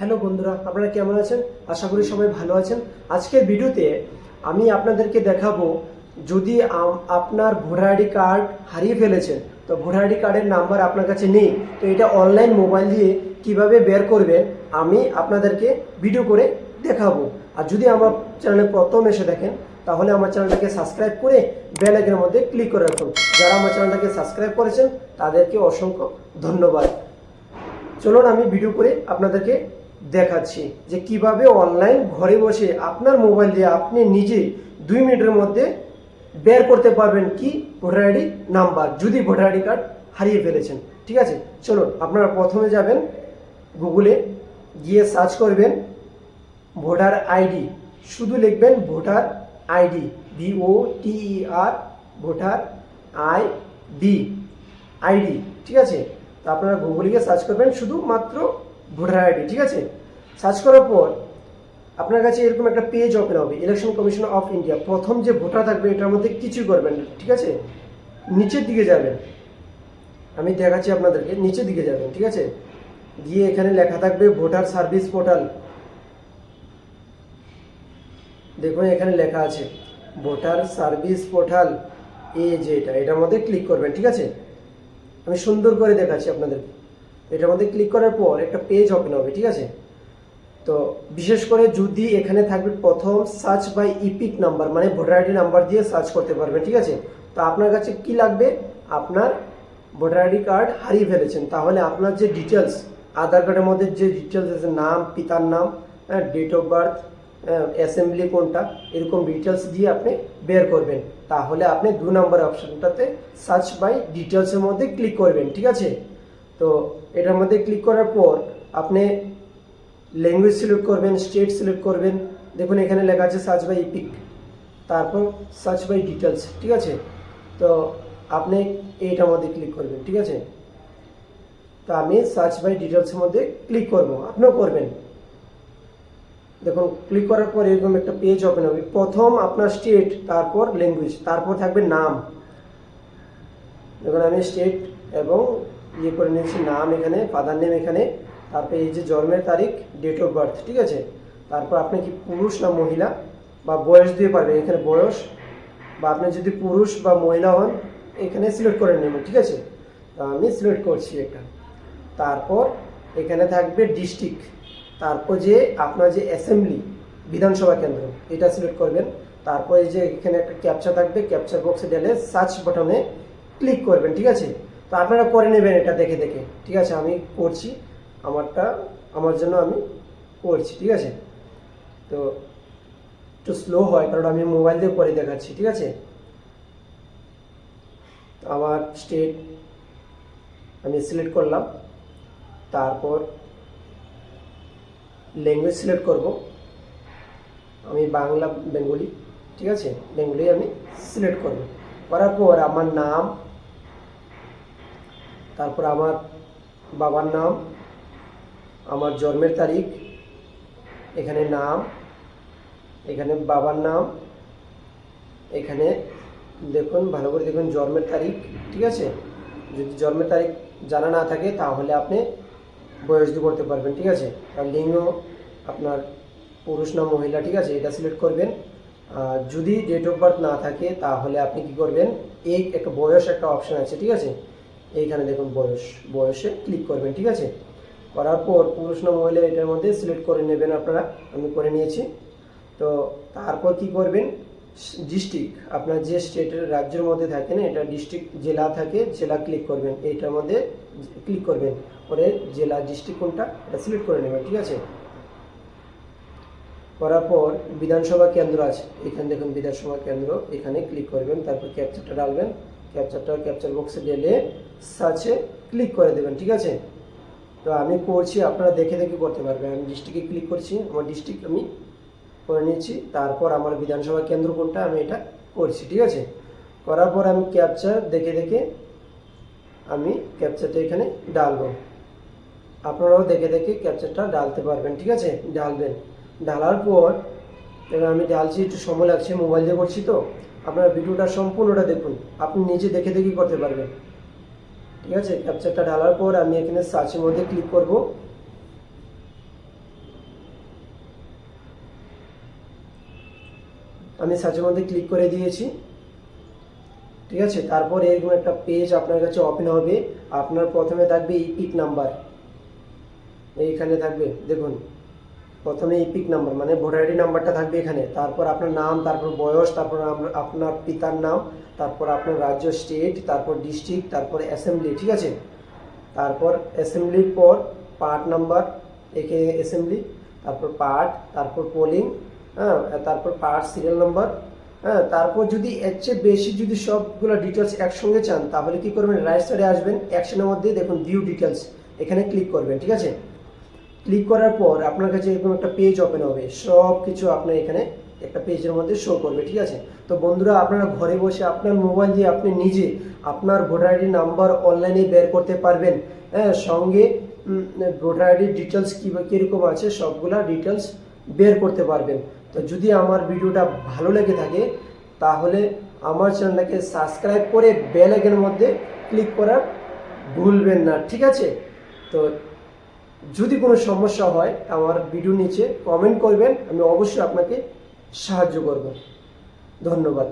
Hello বন্ধুরা, আপনারা কেমন আছেন? আশা করি সবাই ভালো আছেন। আজকের ভিডিওতে আমি আপনাদেরকে দেখাবো, যদি আপনার ভোটার আইডি কার্ড হারিয়ে ফেলেছেন, তো ভোটার আইডি কার্ডের নাম্বার আপনার কাছে নেই, তো এটা অনলাইন মোবাইল দিয়ে কীভাবে বের করবেন, আমি আপনাদেরকে ভিডিও করে দেখাবো। আর যদি আমার চ্যানেলে প্রথম এসে দেখেন, তাহলে আমার চ্যানেলটাকে সাবস্ক্রাইব করে বেল আইকনের মধ্যে ক্লিক করে রাখুন। যারা আমার চ্যানেলটাকে সাবস্ক্রাইব করেছেন, তাদেরকে অসংখ্য ধন্যবাদ। চলুন আমি ভিডিও করে আপনাদেরকে দেখাচ্ছি যে কীভাবে অনলাইন ঘরে বসে আপনার মোবাইল দিয়ে আপনি নিজে দুই মিনিটের মধ্যে বের করতে পারবেন কি ভোটার আইডি নাম্বার, যদি ভোটার আইডি কার্ড হারিয়ে ফেলেছেন। ঠিক আছে? চলুন, আপনারা প্রথমে যাবেন গুগলে গিয়ে সার্চ করবেন ভোটার আইডি। শুধু লিখবেন voter ID VO TE R voter I D ID ঠিক আছে? তো আপনারা গুগলে গিয়ে সার্চ করবেন শুধুমাত্র ভোটার আইডি। ঠিক আছে? সার্চ করার পর আপনার কাছে এরকম একটা পেজ ওপেন হবে ইলেকশন কমিশন অফ ইন্ডিয়া প্রথম যে ভোটার থাকবে এটার মধ্যে কিছু করবেন না, ঠিক আছে? নিচের দিকে যাবেন। আমি দেখাচ্ছি আপনাদেরকে নিচের দিকে যাবেন ঠিক আছে? গিয়ে এখানে লেখা থাকবে ভোটার সার্ভিস পোর্টাল দেখুন এখানে লেখা আছে ভোটার সার্ভিস পোর্টাল এ যে এটা এটার মধ্যে ক্লিক করবেন ঠিক আছে? আমি সুন্দর করে দেখাচ্ছি আপনাদের এটার মধ্যে ক্লিক করার পর একটা পেজ ওপেন হবে ঠিক আছে? তো বিশেষ করে যদি এখানে থাকবে প্রথম সার্চ বাই ইপিক নাম্বার মানে ভোটার আইডি নাম্বার দিয়ে সার্চ করতে পারবেন, ঠিক আছে? তো আপনার কাছে কি লাগবে? আপনার ভোটার আইডি কার্ড হারিয়ে ফেলেছেন। তাহলে আপনার যে ডিটেলস আধার কার্ডের মধ্যে যে ডিটেলস আছে, নাম, পিতার নাম ডেট অফ বার্থ অ্যাসেম্বলি কোনটা, এরকম ডিটেলস দিয়ে আপনি বের করবেন। তাহলে আপনি দু নম্বর অপশনটাতে সার্চ বাই ডিটেলসের মধ্যে ক্লিক করবেন, ঠিক আছে? তো এটার মধ্যে ক্লিক করার পর আপনি ল্যাঙ্গুয়েজ সিলেক্ট করবেন স্টেট সিলেক্ট করবেন। দেখুন এখানে লেখা আছে সার্চ বাই ইপিক তারপর সার্চ বাই ডিটেলস ঠিক আছে? তো আপনি এইটার মধ্যে ক্লিক করবেন, ঠিক আছে? তো আমি সার্চ বাই ডিটেলসের মধ্যে ক্লিক করব, আপনিও করবেন। দেখুন ক্লিক করার পর এরকম একটা পেজ ওপেন হবে। প্রথম আপনার স্টেট তারপর ল্যাঙ্গুয়েজ তারপর থাকবে নাম। দেখুন, আমি স্টেট এবং ইয়ে করে নিয়েছি, নাম এখানে ফাদার নেম এখানে। তারপর এই যে জন্মের তারিখ ডেট অফ বার্থ ঠিক আছে? তারপর আপনি কি পুরুষ না মহিলা? বা বয়স দিয়ে পারবেন, এখানে বয়স। বা আপনি যদি পুরুষ বা মহিলা হন, এখানে সিলেক্ট করে নেবেন, ঠিক আছে? আমি সিলেক্ট করছি এটা। তারপর এখানে থাকবে ডিস্ট্রিক্ট তারপর যে আপনার যে অ্যাসেম্বলি বিধানসভা কেন্দ্র, এটা সিলেক্ট করবেন। তারপর এই যে এখানে একটা ক্যাপচা থাকবে ক্যাপচার বক্সে গেলে সার্চ বাটনে ক্লিক করবেন, ঠিক আছে? তো আপনারা করে নেবেন এটা দেখে দেখে, ঠিক আছে? আমি করছি। আমারটা আমার জন্য আমি করছি ঠিক আছে? তো একটু স্লো হয়, কারণ আমি মোবাইল দিয়ে করে দেখাচ্ছি, ঠিক আছে? আমার স্টেট আমি সিলেক্ট করলাম, তারপর ল্যাঙ্গুয়েজ সিলেক্ট করব। আমি বাংলা, বেঙ্গলি, ঠিক আছে? বেঙ্গলি আমি সিলেক্ট করব। করার পর আমার নাম, তারপর আমার বাবার নাম আমার জন্মের তারিখ, এখানে নাম, এখানে বাবার নাম, এখানে দেখুন, ভালো করে দেখুন জন্মের তারিখ, ঠিক আছে? যদি জন্মের তারিখ জানা না থাকে, তাহলে আপনি বয়স দিয়ে করতে পারবেন, ঠিক আছে? আর লিঙ্গ, আপনার পুরুষ না মহিলা, ঠিক আছে? এটা সিলেক্ট করবেন। আর যদি ডেট অফ বার্থ না থাকে, তাহলে আপনি কি করবেন? এই একটা বয়স একটা অপশন আছে, ঠিক আছে? এইখানে দেখুন বয়স, বয়সে ক্লিক করবেন, ঠিক আছে? করার পর পুরুষ না মহিলা এটার মধ্যে সিলেক্ট করে নেবেন আপনারা। আমি করে নিয়েছি। তো তারপর কি করবেন? ডিস্ট্রিক্ট আপনার যে স্টেটের রাজ্যের মধ্যে থাকেন, এটা ডিস্ট্রিক্ট জেলা থাকে, জেলা ক্লিক করবেন। এইটার মধ্যে ক্লিক করবেন। পরে জেলা ডিস্ট্রিক্ট কোনটা, এটা সিলেক্ট করে নেবেন, ঠিক আছে? করার পর বিধানসভা কেন্দ্র আছে। এখানে দেখুন বিধানসভা কেন্দ্র, এখানে ক্লিক করবেন, তারপর ক্যাপচারটা ডালবেন ক্যাপচারটা ক্যাপচার বক্সে গেলে সার্চে ক্লিক করে দেবেন, ঠিক আছে? তো আমি করছি আপনারা দেখে দেখে করতে পারবেন। আমি ডিস্ট্রিক্টে ক্লিক করছি, আমার ডিস্ট্রিক্ট আমি করে নিয়েছি তারপর আমার বিধানসভা কেন্দ্র কোনটা, আমি এটা করছি, ঠিক আছে? করার পর আমি ক্যাপচার দেখে দেখে আমি ক্যাপচারটা এখানে ডালবো। আপনারাও দেখে দেখে ক্যাপচারটা ডালতে পারবেন, ঠিক আছে? ডালবেন। ডালার পর, এবার আমি ডালছি, একটু সময় লাগছে মোবাইল দিয়ে করছি তো। আপনারা ভিডিওটা সম্পূর্ণটা দেখুন। আপনি নিজে দেখে দেখেই করতে পারবেন। ঠিক আছে? ক্যাপচারটা ঢালার পর আমি এখানে সার্চের মধ্যে ক্লিক করব। আমি সার্চের মধ্যে ক্লিক করে দিয়েছি। ঠিক আছে? তারপর এরকম একটা পেজ আপনার কাছে ওপেন হবে। আপনার প্রথমে থাকবে ইপিক নাম্বার এইখানে থাকবে, দেখুন। প্রথমে ইপিক নাম্বার মানে ভোটার আইডি নাম্বারটা থাকবে এখানে। তারপর আপনার নাম, তারপর বয়স, তারপর আপনার পিতার নাম তারপর আপনার রাজ্য স্টেট তারপর ডিস্ট্রিক্ট তারপর অ্যাসেম্বলি ঠিক আছে? তারপর অ্যাসেম্বলির পর পার্ট নাম্বার একে অ্যাসেম্বলি তারপর পার্ট তারপর পোলিং হ্যাঁ তারপর পার্ট সিরিয়াল নাম্বার হ্যাঁ তারপর যদি এর চেয়ে বেশি যদি সবগুলো ডিটেলস একসঙ্গে চান, তাহলে কি করবেন? রাইট সাইডে আসবেন অ্যাকশনের মধ্যে দেখুন ভিউ ডিটেলস এখানে ক্লিক করবেন, ঠিক আছে? ক্লিক করার পর আপনার কাছে এরকম একটা পেজ ওপেন হবে সব কিছু আপনার এখানে একটা পেজের মধ্যে শো করবে, ঠিক আছে? তো বন্ধুরা, আপনারা ঘরে বসে আপনার মোবাইল দিয়ে আপনি নিজে আপনার ভোটার আইডি নাম্বার অনলাইনে বের করতে পারবেন। হ্যাঁ সঙ্গে ভোটার আইডির ডিটেলস কী কীরকম আছে, সবগুলা ডিটেলস বের করতে পারবেন। তো যদি আমার ভিডিওটা ভালো লেগে থাকে, তাহলে আমার চ্যানেলটাকে সাবস্ক্রাইব করে বেল আইকনের মধ্যে ক্লিক করা ভুলবেন না, ঠিক আছে? তো যদি কোনো সমস্যা হয়, আমার ভিডিও নিচে কমেন্ট করবেন, আমি অবশ্যই আপনাকে সাহায্য করবেন ধন্যবাদ।